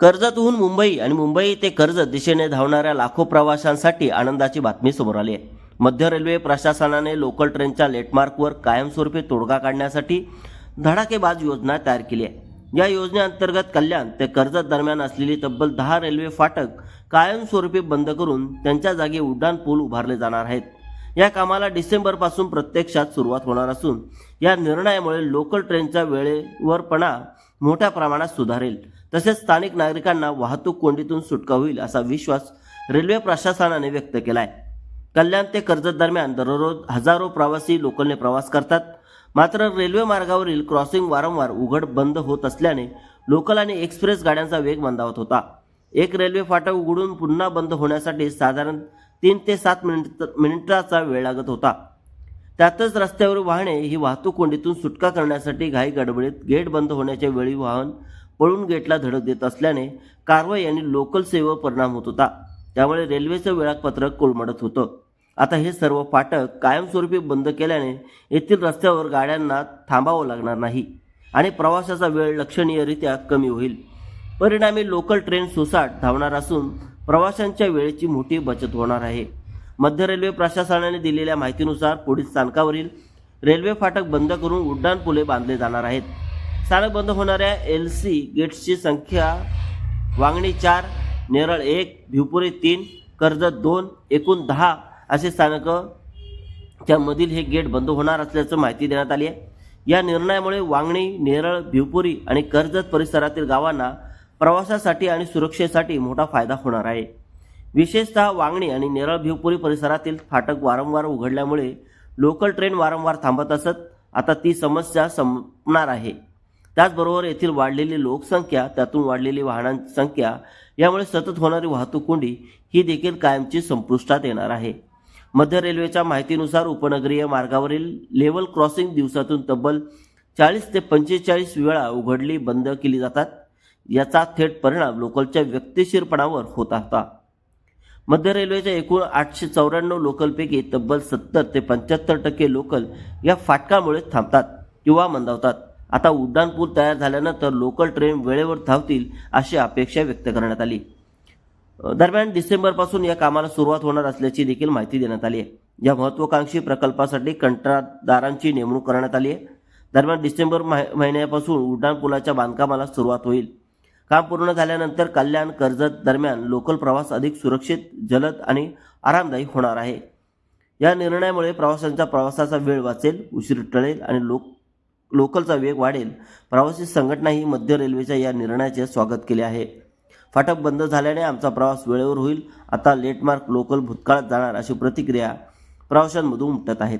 कर्जतहून मुंबई आणि मुंबई ते कर्जत दिशेने धावणाऱ्या लाखो प्रवाशांसाठी आनंदाची बातमी समोर आली आहे. मध्य रेल्वे प्रशासनाने लोकल ट्रेनच्या लेटमार्कवर कायमस्वरूपी तोडगा काढण्यासाठी धडाकेबाज योजना तयार केली आहे. या योजनेअंतर्गत कल्याण ते कर्जत दरम्यान असलेली तब्बल दहा रेल्वे फाटक कायमस्वरूपी बंद करून त्यांच्या जागी उड्डाण पूल उभारले जाणार आहेत. या कामाला डिसेंबरपासून प्रत्यक्षात सुरुवात होणार असून या निर्णयामुळे लोकल ट्रेनच्या वेळेवरपणा मोठ्या प्रमाणात सुधारेल. तसेच स्थानिक नागरिकांना वाहतूक कोंडीतून सुटका होईल असा विश्वास रेल्वे प्रशासनाने व्यक्त केला आहे कल्याण ते कर्जत दरम्यान दररोज हजारो प्रवासी लोकलने प्रवास करतात. मात्र रेल्वे मार्गावरील क्रॉसिंग वारंवार उघड बंद होत असल्याने लोकल आणि एक्सप्रेस गाड्यांचा वेग मंदावत होता. एक रेल्वे फाटक उघडून पुन्हा बंद होण्यासाठी साधारण तीन ते सात मिनिट मिनिटाचा वेळ लागत होता. त्यातच रस्त्यावर वाहने ही वाहतूक कोंडीतून सुटका करण्यासाठी घाई गडबडीत गेट बंद होण्याच्या वेळी वाहन पळून गेटला धडक देत असल्याने कारवाई आणि लोकल सेवेवर परिणाम होत होता. त्यामुळे रेल्वेचं वेळापत्रक कोलमडत होतं. आता हे सर्व फाटक कायमस्वरूपी बंद केल्याने येथील रस्त्यावर गाड्यांना थांबावं लागणार नाही आणि प्रवासाचा वेळ लक्षणीयरित्या कमी होईल. परिणामी लोकल ट्रेन सुसाट धावणार असून प्रवाशांच्या वेळेची मोठी बचत होणार आहे. मध्य रेल्वे प्रशासनाने दिलेल्या माहितीनुसार पुढील स्थानकावरील रेल्वे फाटक बंद करून उड्डाण पुले बांधले जाणार आहेत. स्थानक बंद होणाऱ्या एल सी गेट्सची संख्या वांगणी चार नेरळ एक भिवपुरी तीन कर्जत दोन एकूण दहा असे स्थानक च्या मधील हे गेट बंद होणार असल्याचं माहिती देण्यात आली आहे. या निर्णयामुळे वांगणी नेरळ भिवपुरी आणि कर्जत परिसरातील गावांना प्रवासासाठी आणि सुरक्षेसाठी मोठा फायदा होणार आहे. विशेषतः वांगणी आणि नेरळ भिवपुरी परिसरातील फाटक वारंवार उघडल्यामुळे लोकल ट्रेन वारंवार थांबत असत. आता ती समस्या संपणार आहे. त्याचबरोबर येथील वाढलेली लोकसंख्या त्यातून वाढलेली वाहनांची संख्या यामुळे सतत होणारी वाहतूक कोंडी ही देखील कायमची संपुष्टात येणार आहे. मध्य रेल्वेच्या माहितीनुसार उपनगरीय मार्गावरील लेवल क्रॉसिंग दिवसातून तब्बल चाळीस ते पंचेचाळीस वेळा उघडली बंद केली जातात. याचा थेट परिणाम लोकलच्या व्यक्तिशीरपणावर होत होता मध्य रेल्वेच्या एकूण आठशे चौऱ्याण्णव लोकलपैकी तब्बल सत्तर ते पंच्याहत्तर टक्के लोकल या फाटकामुळे थांबतात किंवा मंदावतात. आता उड्डाणपूल तयार झाल्यानंतर लोकल ट्रेन वेळेवर धावतील अशी अपेक्षा व्यक्त करण्यात आली. दरम्यान डिसेंबरपासून या कामाला सुरुवात होणार असल्याची देखील माहिती देण्यात आली आहे. या महत्वाकांक्षी प्रकल्पासाठी कंत्राटदारांची नेमणूक करण्यात आली आहे. दरम्यान डिसेंबर महिन्यापासून उड्डाणपुलाच्या बांधकामाला सुरुवात होईल. काम पूर्ण झाल्यानंतर कल्याण कर्जत दरम्यान लोकल प्रवास अधिक सुरक्षित जलद आणि आरामदायी होणार आहे. या निर्णयामुळे प्रवाशांच्या प्रवासाचा वेळ वाचेल उशीर टळेल आणि लोक लोकलचा वेग वाढेल. प्रवासी संघटनाही मध्य रेल्वेच्या या निर्णयाचे स्वागत केले आहे. फाटक बंद झाल्याने आमचा प्रवास वेळेवर होईल. आता लेटमार्क लोकल भूतकाळात जाणार अशी प्रतिक्रिया प्रवाशांमधून उमटत आहेत.